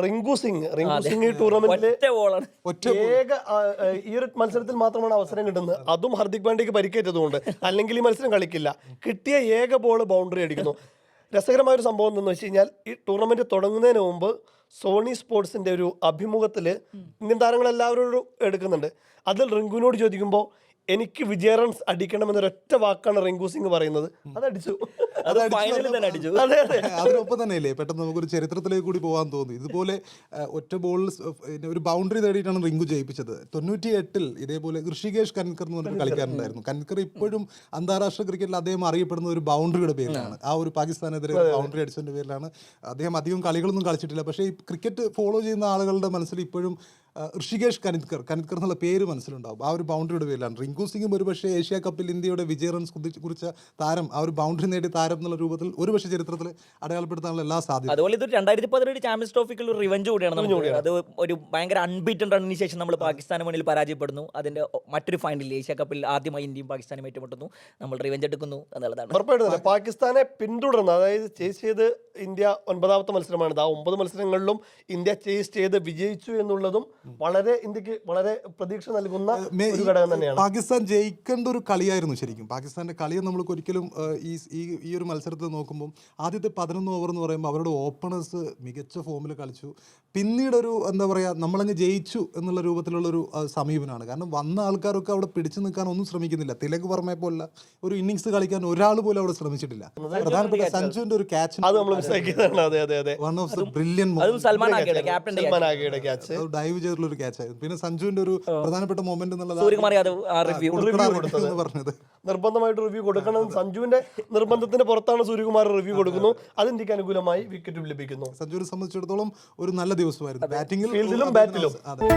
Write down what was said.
റിങ്കു സിംഗ് റിങ്കു സിംഗ് ഈ ടൂർണമെന്റിൽ ഒറ്റ ബോളാണ്. ഏക ഈ ഒരു മത്സരത്തിൽ മാത്രമാണ് അവസരം കിട്ടുന്നത്. അതും ഹർദിക് പാണ്ഡ്യക്ക് പരിക്കേറ്റതുകൊണ്ട്. അല്ലെങ്കിൽ ഈ മത്സരം കളിക്കില്ല. കിട്ടിയ ഏക ബോൾ ബൗണ്ടറി അടിക്കുന്നു. രസകരമായ ഒരു സംഭവം എന്തെന്ന് വെച്ച് കഴിഞ്ഞാൽ ഈ ടൂർണമെന്റ് തുടങ്ങുന്നതിന് മുമ്പ് സോണി സ്പോർട്സിന്റെ ഒരു അഭിമുഖത്തിൽ ഇന്ത്യൻ താരങ്ങൾ എല്ലാവരോടും എടുക്കുന്നുണ്ട്. അതിൽ റിങ്കുവിനോട് ചോദിക്കുമ്പോൾ എനിക്ക് വിജയ റൺസ് അടിക്കണം ഒറ്റ വാക്കാണ് റിങ്കു സിംഗ് പറയുന്നത്. അതടിച്ചു. അത് ഫൈനലിൽ തന്നെ അടിച്ചു. അതെ അതെ. അതിനൊപ്പം തന്നെയല്ലേ പെട്ടെന്ന് നമുക്കൊരു ചരിത്രത്തിലേക്ക് കൂടി പോകാൻ തോന്നി. ഇതുപോലെ ഒറ്റ ബോളിൽ ഒരു ബൗണ്ടറി നേടിയിട്ടാണ് റിങ്കു ജയിപ്പിച്ചത്. തൊണ്ണൂറ്റി എട്ടിൽ ഇതേപോലെ ഋഷികേഷ് കൻകർ എന്ന് പറഞ്ഞൊരു കളിക്കാരുണ്ടായിരുന്നു കൻകർ ഇപ്പോഴും അന്താരാഷ്ട്ര ക്രിക്കറ്റിൽ അദ്ദേഹം അറിയപ്പെടുന്ന ഒരു ബൗണ്ടറിയുടെ പേരിലാണ്. ആ ഒരു പാകിസ്ഥാനെതിരെ ബൗണ്ടറി അടിച്ചതിന്റെ പേരിലാണ് അദ്ദേഹം അധികം കളികളൊന്നും കളിച്ചിട്ടില്ല. പക്ഷേ ഈ ക്രിക്കറ്റ് ഫോളോ ചെയ്യുന്ന ആളുകളുടെ മനസ്സിൽ ഇപ്പോഴും ഋഷികേഷ് കനിത്കർ. കനിത്കർ എന്നുള്ള പേര് മനസ്സിലുണ്ടാവും. ആ ഒരു ബൗണ്ടറിയുടെ പേരിലാണ്. റിങ്കു സിംഗും ഒരുപക്ഷെ ഏഷ്യ കപ്പിൽ ഇന്ത്യയുടെ വിജയ റൺസ് കുറിച്ച താരം ആ ഒരു ബൗണ്ടറി നേടിയ താരം എന്നുള്ള രൂപത്തിൽ ഒരുപക്ഷെ ചരിത്രത്തിൽ അടയാളപ്പെടുത്താനുള്ള എല്ലാ സാധ്യത അതുപോലെ ഇതൊരു രണ്ടായിരത്തി പതിനേഴ് ചാമ്പ്യൻസ് ട്രോഫിക്കുള്ള ഒരു റിവഞ്ച് കൂടിയാണ്. നമ്മൾ അത് ഒരു ഭയങ്കര അൺബീറ്റൻ റണ്ണിന് ശേഷം നമ്മൾ പാകിസ്ഥാന് മുന്നിൽ പരാജയപ്പെടുന്നു. അതിന്റെ മറ്റൊരു ഫൈനലിൽ ഏഷ്യ കപ്പിൽ ആദ്യമായി ഇന്ത്യയും പാകിസ്ഥാനും ഏറ്റുമുട്ടുന്നു. നമ്മൾ റിവഞ്ച് എടുക്കുന്നു എന്നുള്ളതാണ്. ഉറപ്പായിട്ടും പാകിസ്ഥാനെ പിന്തുടർന്ന് അതായത് ചേസ് ചെയ്ത് ഇന്ത്യ ഒൻപതാമത്തെ മത്സരമാണിത് ആ ഒമ്പത് മത്സരങ്ങളിലും ഇന്ത്യ ചേസ് ചെയ്ത് വിജയിച്ചു എന്നുള്ളതും വളരെ ഇന്ത്യയ്ക്ക് വളരെ പ്രതീക്ഷ നൽകുന്ന ഒരു ഘടകം തന്നെയാണ്. പാകിസ്ഥാൻ ജയിക്കേണ്ട ഒരു കളിയായിരുന്നു ശരിക്കും. പാകിസ്ഥാന്റെ കളിയെ നമ്മൾ ഒരിക്കലും ഈ ഈ ഒരു മത്സരത്തിൽ നോക്കുമ്പോൾ ആദ്യത്തെ പതിനൊന്ന് ഓവർ എന്ന് പറയുമ്പോൾ അവരുടെ ഓപ്പണേഴ്സ് മികച്ച ഫോമിൽ കളിച്ചു. പിന്നീടൊരു എന്താ പറയുക നമ്മളങ്ങ് ജയിച്ചു എന്നുള്ള രൂപത്തിലുള്ളൊരു സമീപനമാണ്. കാരണം വന്ന ആൾക്കാരൊക്കെ അവിടെ പിടിച്ചു നിൽക്കാൻ ഒന്നും ശ്രമിക്കുന്നില്ല. തിലക് വർമ്മയെ പോലുള്ള ഒരു ഇന്നിങ്സ് കളിക്കാൻ ഒരാൾ പോലും അവിടെ ശ്രമിച്ചിട്ടില്ല. പ്രധാനപ്പെട്ട സഞ്ജുവിന്റെ ഒരു ക്യാച്ച് അത് നമ്മൾ അതെ അതെ അതെ. വൺ ഓഫ് ദ ബ്രില്യൻ അതും സൽമാൻ ആകെയുടെ ക്യാപ്റ്റൻ സൽമാൻ ക്യാച്ച് ഡൈവ് ചെയ്തിട്ടുള്ള ഒരു ക്യാച്ച് ആയിരുന്നു. പിന്നെ സഞ്ജുവിന്റെ ഒരു പ്രധാനപ്പെട്ട മൊമെന്റ് എന്നുള്ളത് സൂര്യകുമാർ യാദവ് ആ റിവ്യൂ എന്ന് പറഞ്ഞത്. നിർബന്ധമായിട്ട് റിവ്യൂ കൊടുക്കണം. സഞ്ജുവിന്റെ നിർബന്ധത്തിന്റെ പുറത്താണ് സൂര്യകുമാർ റിവ്യൂ കൊടുക്കുന്നു. അത്. ഇന്ത്യയ്ക്ക് അനുകൂലമായി വിക്കറ്റും ലഭിക്കുന്നു. സഞ്ജുവിനെ സംബന്ധിച്ചിടത്തോളം ഒരു നല്ല ദിവസമായിരുന്നു. ബാറ്റിംഗിലും ഫീൽഡിലും ബാറ്റിലും. അതെ.